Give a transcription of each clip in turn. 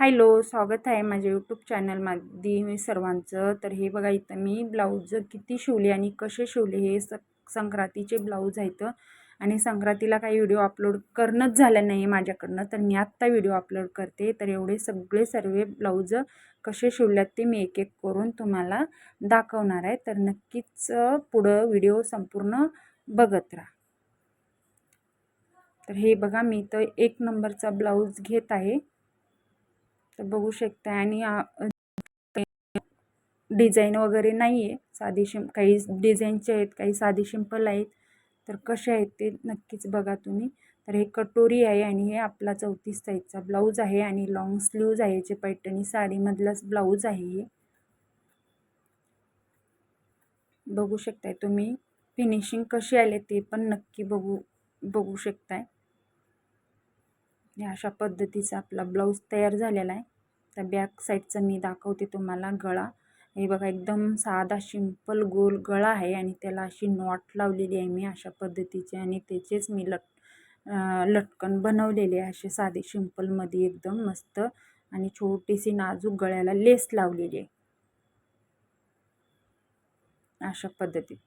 Hello स्वागत आहे माझ्या यूट्यूब चॅनलमध्ये मी सर्वांचं. तर हे बघा इथं मी ब्लाऊज किती शिवले आणि कसे शिवले हे स संक्रांतीचे ब्लाऊज आहेत. आणि संक्रांतीला काही व्हिडिओ अपलोड करणंच झालं नाही माझ्याकडनं. तर मी आत्ता व्हिडिओ अपलोड करते. तर एवढे सगळे सर्व ब्लाऊज कसे शिवल्यात ते मी एक एक करून तुम्हाला दाखवणार आहे. तर नक्कीच पुढं व्हिडिओ संपूर्ण बघत राहा. तर हे बघा मी तर एक नंबरचा ब्लाऊज घेत आहे. तर बघू शकता आणि डिझाईन वगैरे नाही आहे साधी शिम काही डिझाईनचे आहेत काही साधी सिंपल आहेत. तर कसे आहेत ते नक्कीच बघा तुम्ही. तर हे कटोरी आहे आणि हे आपला चौतीस साईजचा ब्लाऊज आहे आणि लॉंग स्लीव्ज आहे. जे पैठणी साडीमधलाच ब्लाऊज आहे हे. बघू शकताय तुम्ही. फिनिशिंग कशी आले ते पण नक्की बघू बघू शकताय. अशा पद्धतीचा आपला ब्लाऊज तयार झालेला आहे. त्या बॅक साईडचं मी दाखवते तुम्हाला गळा. हे बघा एकदम साधा सिंपल गोल गळा आहे आणि त्याला अशी नॉट लावलेली आहे मी अशा पद्धतीचे आणि त्याचेच मी लट लटकन बनवलेले आहे असे साधे सिंपलमध्ये एकदम मस्त आणि छोटीशी नाजूक गळ्याला लेस लावलेली आहे. अशा पद्धतीत.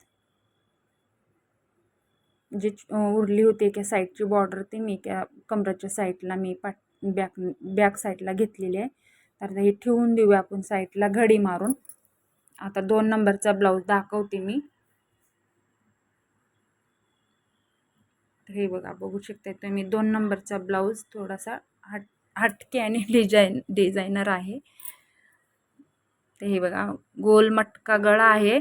जे उरली होती एका साईडची बॉर्डर ती मी एका कमराच्या साईडला मी पाट बॅक बॅक साईडला घेतलेली आहे. तर हे ठेवून देऊया आपण साईडला घडी मारून. आता दोन नंबरचा ब्लाऊज दाखवते मी. हे बघा बघू शकता तुम्ही दोन नंबरचा ब्लाऊज थोडासा हट हटके आणि डिझाईन डिझायनर आहे. तर हे बघा गोल मटका गळा आहे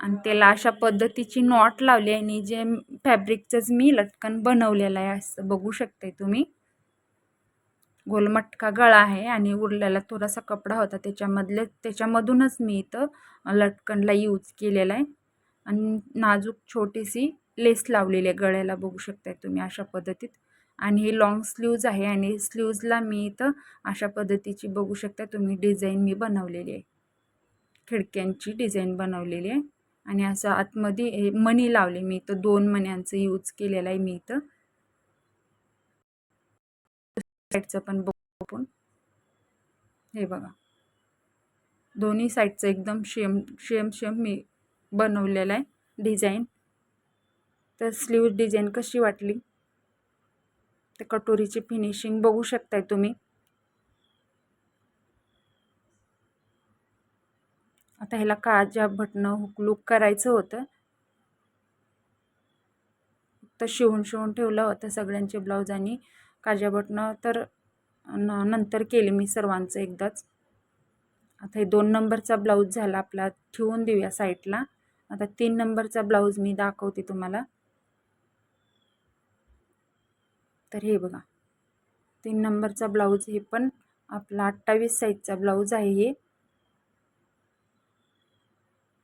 आणि त्याला अशा पद्धतीची नॉट लावली आहे आणि जे फॅब्रिकचंच मी लटकन बनवलेलं आहे असं बघू शकते तुम्ही. गोलमटका गळा आहे आणि उरलेला थोडासा कपडा होता. त्याच्यामधले त्याच्यामधूनच मी इथं लटकनला यूज केलेला आहे. आणि नाजूक छोटीशी लेस लावलेली आहे गळ्याला बघू शकताय तुम्ही अशा पद्धतीत. आणि हे लॉंग स्लीव्ज आहे आणि स्लीव्जला मी इथं अशा पद्धतीची बघू शकता तुम्ही डिझाईन मी बनवलेली आहे. खिडक्यांची डिझाईन बनवलेली आहे. आणि असं आतमध्ये हे मणी लावले मी इथं दोन मण्यांचं यूज केलेलं आहे मी इथं. साईडचं पण बघू आपण. हे बघा. दोन्ही साईडचं एकदम शेम शेम शेम मी बनवलेलं आहे डिझाईन. तर स्लीव डिझाईन कशी वाटली? तर कटोरीची फिनिशिंग बघू शकताय तुम्ही. आता ह्याला काजा भटणं हुकलूक करायचं होतं. फक्त शिवून शिवून ठेवलं होतं सगळ्यांचे ब्लाऊज आणि काजा बटणं तर न नंतर केले मी सर्वांचं एकदाच. आता हे दोन नंबरचा ब्लाऊज झाला आपला ठेवून देऊया साईडला आता तीन नंबरचा ब्लाऊज मी दाखवते तुम्हाला. तर हे बघा तीन नंबरचा ब्लाऊज हे पण आपला अठ्ठावीस साईजचा ब्लाऊज आहे हे.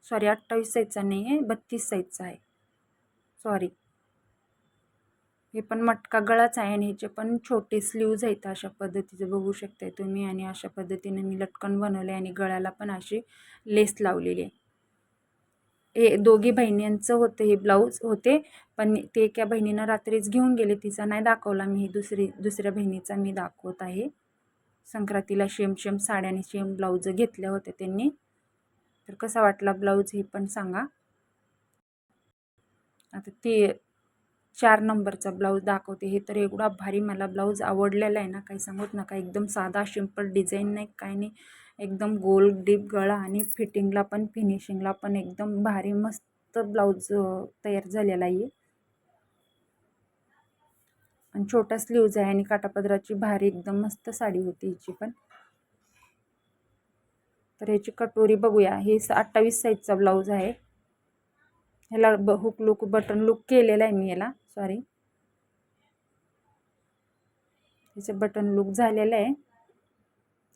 सॉरी अठ्ठावीस साईजचा नाही आहे बत्तीस साईजचा आहे. सॉरी हे पण मटका गळाच आहे आणि ह्याचे पण छोटे स्लीव्ज आहेत अशा पद्धतीचं. बघू शकताय तुम्ही आणि अशा पद्धतीने मी लटकन बनवले आणि गळ्याला पण अशी लेस लावलेली आहे. हे दोघी बहिणींचं होतं हे ब्लाऊज होते पण ते एका बहिणीनं रात्रीच घेऊन गेले. तिचा नाही दाखवला मी दुसरी दुसऱ्या बहिणीचा मी दाखवत आहे. संक्रांतीला शेम शेम साड्या आणि शेम ब्लाऊज घेतल्या होत्या त्यांनी. तर कसा वाटला ब्लाऊज हे पण सांगा. आता ते चार नंबरचा ब्लाऊज दाखवते. हे तर एवढा भारी मला ब्लाऊज आवडलेला आहे ना काही सांगत नका. एकदम साधा सिंपल डिझाईन नाही काय नाही. एकदम गोल डीप गळा आणि फिटिंगला पण फिनिशिंगला पण एकदम भारी मस्त ब्लाऊज तयार झालेला आहे. आणि छोटा स्लीव्ज आहे आणि काटापदराची भारी एकदम मस्त साडी होती हिची पण. तर ह्याची कटोरी बघूया. हे अठ्ठावीस साईजचा ब्लाऊज आहे. ह्याला ब हुक लुक बटन लुक केलेला आहे मी याला. सॉरी त्याचं बटन लुक झालेलं आहे.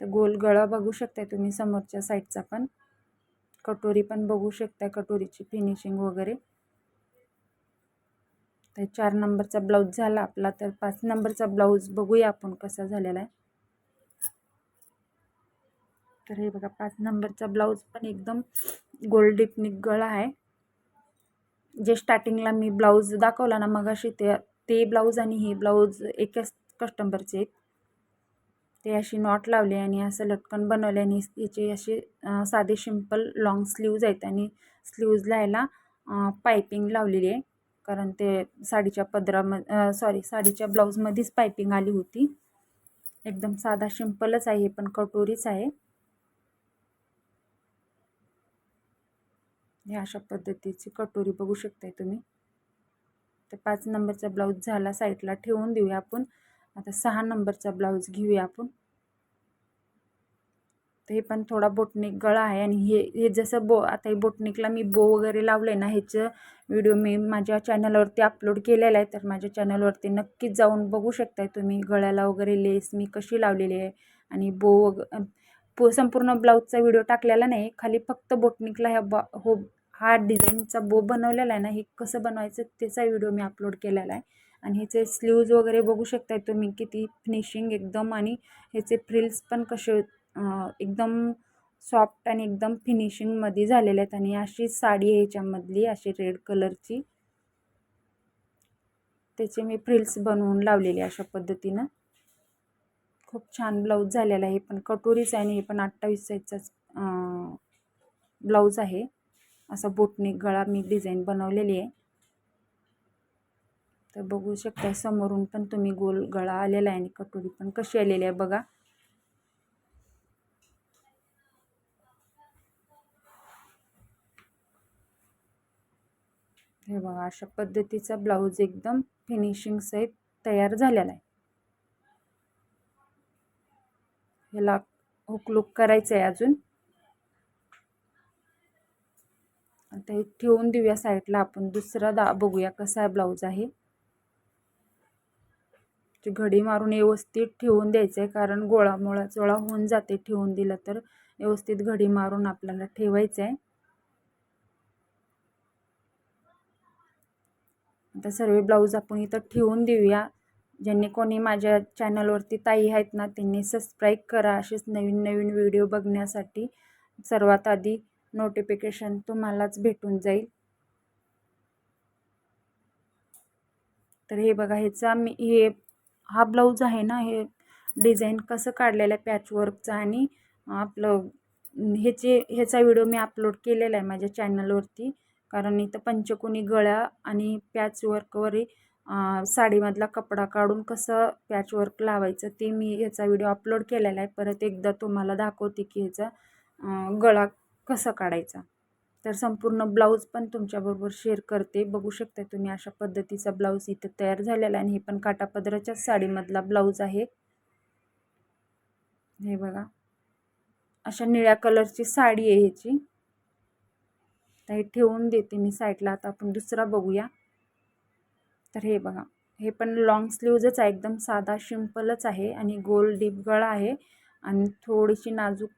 तर गोल गळा बघू शकताय तुम्ही समोरच्या साईडचा पण. कटोरी पण बघू शकता कटोरीची फिनिशिंग वगैरे. तर चार नंबरचा ब्लाऊज झाला आपला तर पाच नंबरचा ब्लाऊज बघूया आपण कसा झालेला आहे. तर हे बघा पाच नंबरचा ब्लाऊज पण एकदम गोल्ड गळा आहे. जे स्टार्टिंगला मी ब्लाऊज दाखवला ना मग अशी ते ते ब्लाऊज आणि हे ब्लाऊज एकाच कस्टंबरचे आहेत. ते अशी नॉट लावली आणि असं लटकन बनवले आणि याचे असे साधे सिंपल लॉंग स्लीव्ज आहेत आणि स्लीव्जला याला पायपिंग लावलेली आहे. कारण ते साडीच्या पदरामध्ये सॉरी साडीच्या ब्लाऊजमध्येच पायपिंग आली होती. एकदम साधा सिम्पलच आहे पण कटोरीच आहे. ह्या अशा पद्धतीची कटोरी बघू शकताय तुम्ही. तर पाच नंबरचा ब्लाऊज झाला साईडला ठेवून देऊया आपण. आता सहा नंबरचा ब्लाऊज घेऊया आपण. तर हे पण थोडा बोटनिक गळा आहे आणि हे हे जसं बो आता हे बोटनिकला मी बो वगैरे लावलं आहे ना ह्याचं व्हिडिओ मी माझ्या चॅनलवरती अपलोड केलेला आहे. तर माझ्या चॅनलवरती नक्कीच जाऊन बघू शकताय तुम्ही गळ्याला वगैरे लेस मी कशी लावलेली आहे आणि बो वग पो संपूर्ण ब्लाऊजचा व्हिडिओ टाकलेला नाही. खाली फक्त बोटनिकला ह्या बा हो हा डिझाईनचा बो बनवलेला आहे ना हे कसं बनवायचं त्याचा व्हिडिओ मी अपलोड केलेला आहे. आणि ह्याचे स्लीव्ज वगैरे बघू शकताय तुम्ही किती फिनिशिंग एकदम आणि ह्याचे फ्रिल्स पण कसे एकदम सॉफ्ट आणि एकदम फिनिशिंगमध्ये झालेले आहेत. आणि अशी साडी आहे ह्याच्यामधली अशी रेड कलरची. त्याचे मी फ्रिल्स बनवून लावलेले अशा पद्धतीनं. खूप छान ब्लाऊज झालेला आहे. पण कटोरीच आहे आणि हे पण अठ्ठावीस साईजचाच ब्लाऊज आहे. असा बोटने गळा मी डिझाईन बनवलेली आहे. तर बघू शकता समोरून पण तुम्ही गोल गळा आलेला आहे आणि कटोरी पण कशी आलेली आहे बघा. हे बघा अशा पद्धतीचा ब्लाऊज एकदम फिनिशिंग सहित तयार झालेला आहे. ह्याला हुकलुक करायचं आहे अजून. आता हे ठेवून देऊया साईडला आपण दुसरा दा बघूया कसा आहे ब्लाऊज आहे. घडी मारून व्यवस्थित ठेवून द्यायचं आहे कारण गोळा मोळा चोळा होऊन जाते ठेवून दिलं तर व्यवस्थित घडी मारून आपल्याला ठेवायचं आहे आता सर्व ब्लाऊज आपण इथं ठेवून देऊया. ज्यांनी कोणी माझ्या चॅनलवरती ताई आहेत ना त्यांनी सबस्क्राईब करा. असेच नवीन नवीन व्हिडिओ बघण्यासाठी सर्वात आधी नोटिफिकेशन तुम्हालाच भेटून जाईल. तर हे बघा ह्याचा मी हे हा ब्लाऊज आहे ना हे डिझाईन कसं काढलेलं आहे पॅचवर्कचा आणि आपलं ह्याचे ह्याचा व्हिडिओ मी अपलोड केलेला आहे माझ्या चॅनलवरती कारण इथं पंचकोनी गळ्या आणि पॅचवर्कवर साडीमधला कपडा काढून कसं पॅचवर्क लावायचं ते मी ह्याचा व्हिडिओ अपलोड केलेला आहे. परत एकदा तुम्हाला दाखवते की ह्याचा गळा कसा काढायचा. तर संपूर्ण ब्लाऊज पण तुमच्याबरोबर शेअर करते. बघू शकता तुम्ही अशा पद्धतीचा ब्लाऊज इथं तयार झालेला आहे आणि हे पण काटापदराच्याच साडीमधला ब्लाऊज आहे. हे बघा. अशा निळ्या कलरची साडी आहे ह्याची. तर हे ठेवून देते मी साईडला. आता आपण दुसरा बघूया. तर हे बघा. हे पण लॉंग स्लीवजच आहे. एकदम साधा सिम्पलच आहे आणि गोल डीप गळा आहे. आणि थोडीशी नाजूक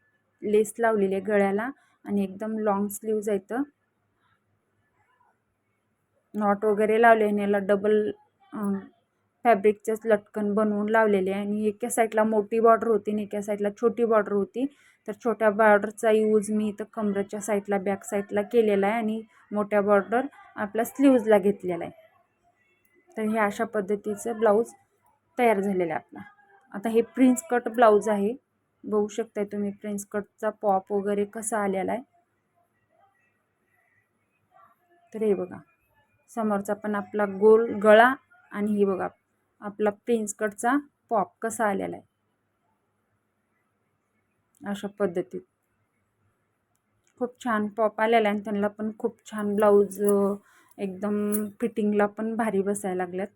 लेस लावलेली आहे गळ्याला आणि एकदम लॉंग स्लीव्ज तर नॉट वगैरे लावले आणि याला डबल फॅब्रिकचेच लटकन बनवून लावलेले आहे. आणि एका साईडला मोठी बॉर्डर होती आणि एका साईडला छोटी बॉर्डर होती. तर छोट्या बॉर्डरचा यूज मी इथं कमरेच्या साईडला बॅक साईडला केलेला आहे आणि मोठ्या बॉर्डर आपल्या स्लीव्जला घेतलेला आहे. तर हे अशा पद्धतीचं ब्लाऊज तयार झालेलं आहे आपला. आता हे प्रिन्स कट ब्लाऊज आहे. बघू शकताय तुम्ही प्रिन्स कटचा पॉप वगैरे कसा आलेला आहे. तर हे बघा. समोरचा पण आपला गोल गळा आणि हे बघा आपला प्रिन्स कटचा पॉप कसा आलेला आहे. अशा पद्धतीत. खूप छान पॉप आलेला आहे आणि त्यांना पण खूप छान ब्लाऊज एकदम फिटिंगला पण भारी बसायला लागल्यात.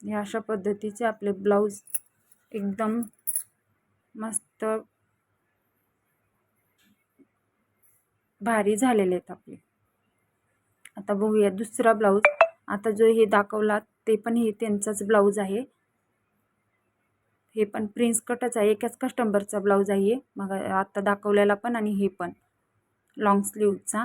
हे अशा पद्धतीचे आपले ब्लाऊज एकदम मस्त भारी झालेले आहेत आपले. आता बघूया दुसरा ब्लाऊज. आता जो हे दाखवला ते पण हे त्यांचाच ब्लाऊज आहे. हे पण प्रिन्स कटच आहे. एकाच कस्टंबरचा ब्लाऊज आहे मग आत्ता दाखवलेला पण आणि हे पण. लाँग स्लीवचा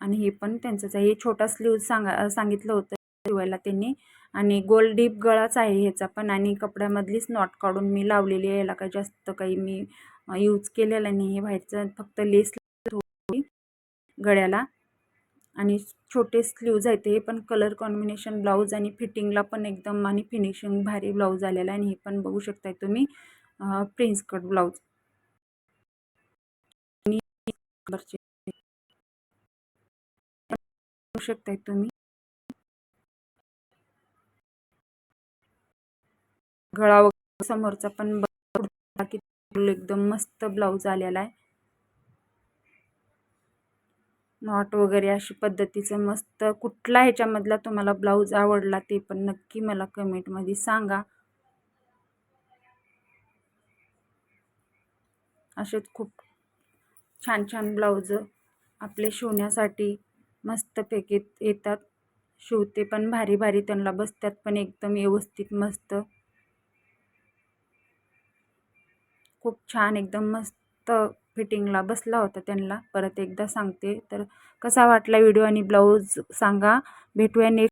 आणि हे पण त्यांचंच आहे. हे छोटा स्लीव सांगा सांगितलं होतं शिवायला त्यांनी. आणि गोल डीप गळाच आहे ह्याचा पण. आणि कपड्यामधलीच नॉट काढून मी लावलेली आहे. याला काही जास्त काही मी यूज केलेलं नाही हे बाहेरचं फक्त लेस गळ्याला. आणि छोटे स्लीव्ज आहेत हे पण. कलर कॉम्बिनेशन ब्लाऊज आणि फिटिंगला पण एकदम आणि फिनिशिंग भारी ब्लाऊज आलेला आहे. आणि हे पण बघू शकताय तुम्ही प्रिन्स कट ब्लाऊज आणि शकताय तुम्ही? गळा वगैरे समोरचा पण एकदम मस्त ब्लाऊज आलेला आहे. नॉट वगैरे अशी पद्धतीचं मस्त कुठला ह्याच्यामधला तुम्हाला ब्लाऊज आवडला ते पण नक्की मला कमेंटमध्ये सांगा. असेच खूप छान छान ब्लाऊज आपले शिवण्यासाठी मस्तपैकी येतात. शिवते पण भारी भारी त्यांना बसतात पण एकदम व्यवस्थित मस्त. खूप छान एकदम मस्त फिटिंगला बसला होता त्यांना. परत एकदा सांगते. तर कसा वाटला व्हिडिओ आणि ब्लाऊज सांगा. भेटूया नेक्स्ट